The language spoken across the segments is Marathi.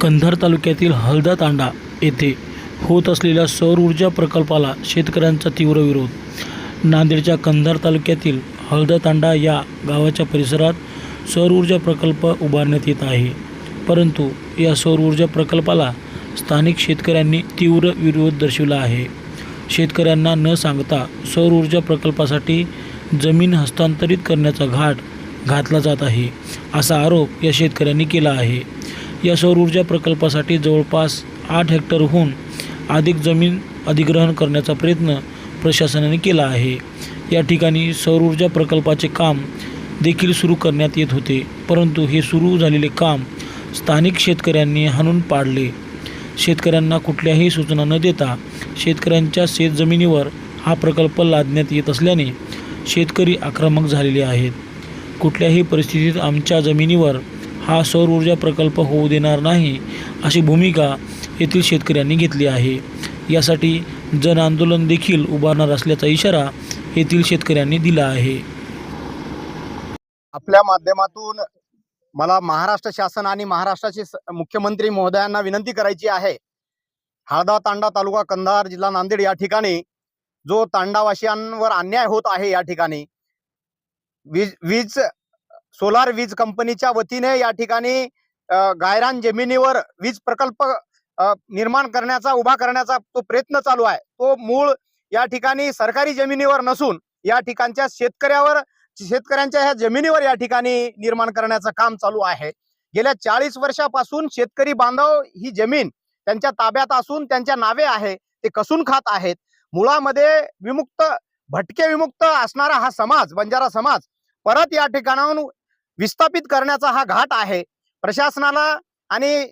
कंधार तालुक्यातील हलदा तांडा येथे होत असलेल्या सौर ऊर्जा प्रकल्पाला शेतकऱ्यांचा तीव्र विरोध. नांदेडच्या कंधार तालुक्यातील हलदा तांडा या गावाच्या परिसरात सौर ऊर्जा प्रकल्प उभारण्यात येत आहे. परंतु या सौर ऊर्जा प्रकल्पाला स्थानिक शेतकऱ्यांनी तीव्र विरोध दर्शविला आहे. शेतकऱ्यांना न सांगता सौर ऊर्जा प्रकल्पासाठी जमीन हस्तांतरित करण्याचा घाट घातला जात आहे असा आरोप या शेतकऱ्यांनी केला आहे. या सौर ऊर्जा प्रकल्पासाठी जवळपास आठ हेक्टरहून अधिक जमीन अधिग्रहण करण्याचा प्रयत्न प्रशासनाने केला आहे. या ठिकाणी सौर ऊर्जा प्रकल्पाचे काम देखील सुरू करण्यात येत होते परंतु हे सुरू झालेले काम स्थानिक शेतकऱ्यांनी हाणून पाडले. शेतकऱ्यांना कुठल्याही सूचना न देता शेतकऱ्यांच्या शेतजमिनीवर हा प्रकल्प लादण्यात येत असल्याने शेतकरी आक्रमक झालेले आहेत. कुठल्याही परिस्थितीत आमच्या जमिनीवर हा सौर ऊर्जा प्रकल्प होऊ देणार नाही अशी भूमिका येथील शेतकऱ्यांनी घेतली आहे. यासाठी जन आंदोलन देखील उभारणार असल्याचा इशारा येथील शेतकऱ्यांनी दिला आहे. आपल्या माध्यमातून मला महाराष्ट्र शासन आणि महाराष्ट्राचे मुख्यमंत्री महोदयांना विनंती करायची आहे. हळदा तांडा तालुका कंधार जिल्हा नांदेड या ठिकाणी जो तांडावासियांवर अन्याय होत आहे या ठिकाणी. वीज वीज सोलार वीज कंपनीच्या वतीने या ठिकाणी गायरान जमिनीवर वीज प्रकल्प निर्माण करण्याचा उभा करण्याचा तो प्रयत्न चालू आहे. तो मूळ या ठिकाणी सरकारी जमिनीवर नसून या ठिकाणच्या शेतकऱ्यावर शेतकऱ्यांच्या ह्या जमिनीवर या ठिकाणी निर्माण करण्याचं काम चालू आहे. गेल्या चाळीस वर्षापासून शेतकरी बांधव ही जमीन त्यांच्या ताब्यात असून त्यांच्या नावे आहे ते कसून खात आहेत. मुळामध्ये विमुक्त भटके विमुक्त असणारा हा समाज बंजारा समाज परत या ठिकाणाहून विस्थापित करण्याचा हा घाट आहे. प्रशासनाला आणि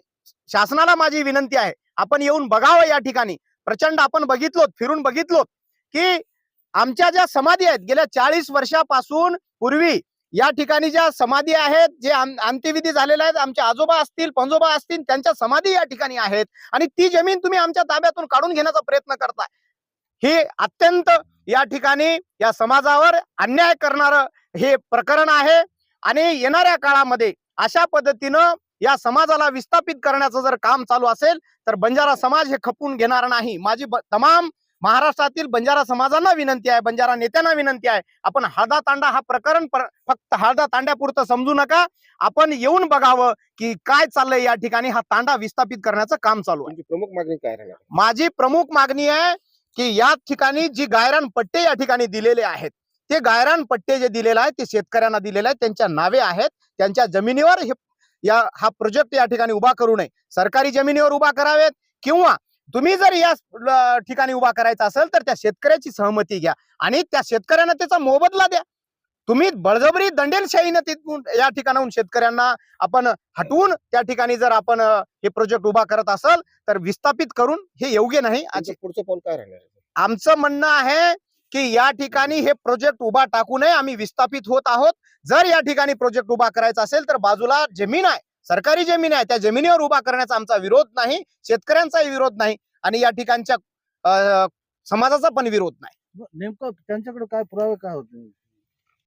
शासनाला माझी विनंती आहे. आपण येऊन बघावं या ठिकाणी. प्रचंड आपण बघितलो फिरून बघितलो की आमच्या ज्या समाधी आहेत गेल्या चाळीस वर्षापासून पूर्वी या ठिकाणी ज्या समाधी आहेत जे अंत्यविधी झालेल्या आहेत आमचे आजोबा असतील पंजोबा असतील त्यांच्या समाधी या ठिकाणी आहेत आणि ती जमीन तुम्ही आमच्या ताब्यातून काढून घेण्याचा प्रयत्न करताय. हे अत्यंत या ठिकाणी या समाजावर अन्याय करणार हे प्रकरण आहे. आणि येणाऱ्या काळामध्ये अशा पद्धतीनं या समाजाला विस्थापित करण्याचं जर काम चालू असेल तर बंजारा समाज हे खपून घेणार नाही. माझी तमाम महाराष्ट्रातील बंजारा समाजांना विनंती आहे बंजारा नेत्यांना विनंती आहे. आपण हळदा तांडा हा प्रकरण पर- फक्त हळदा तांड्यापुरतं समजू नका. आपण येऊन बघावं की काय चाललंय या ठिकाणी हा तांडा विस्थापित करण्याचं काम चालू आहे. प्रमुख मागणी काय माझी प्रमुख मागणी आहे की या ठिकाणी जी गायरान पट्टे या ठिकाणी दिलेले आहेत ते गायरान पट्टे जे दिलेले आहेत ते शेतकऱ्यांना दिलेले आहेत त्यांच्या नावे आहेत त्यांच्या जमिनीवर हे या हा प्रोजेक्ट या ठिकाणी उभा करू नये. सरकारी जमिनीवर उभा करावेत किंवा तुम्ही जर या ठिकाणी उभा करायचा असेल तर त्या शेतकऱ्याची सहमती घ्या आणि त्या शेतकऱ्यांना त्याचा मोबदला द्या. तुम्ही बळजबरी दंडेलशाहीनं तिथून या ठिकाणाहून शेतकऱ्यांना आपण हटवून त्या ठिकाणी जर आपण हे प्रोजेक्ट उभा करत असाल तर विस्थापित करून हे योग्य नाही. पुढचं पाऊल काय राहणार आहे? आमचं म्हणणं आहे की या ठिकाणी हे प्रोजेक्ट उभा टाकू नये. आम्ही विस्थापित होत आहोत. जर या ठिकाणी प्रोजेक्ट उभा करायचा असेल तर बाजूला जमीन आहे. सरकारी जमीन आहे. त्या जमिनीवर उभा करण्याचा आमचा विरोध नाही. शेतकऱ्यांचाही विरोध नाही. आणि या ठिकाणच्या समाजाचा पण विरोध नाही. नेमकं त्यांच्याकडे काय पुरावे काय होते?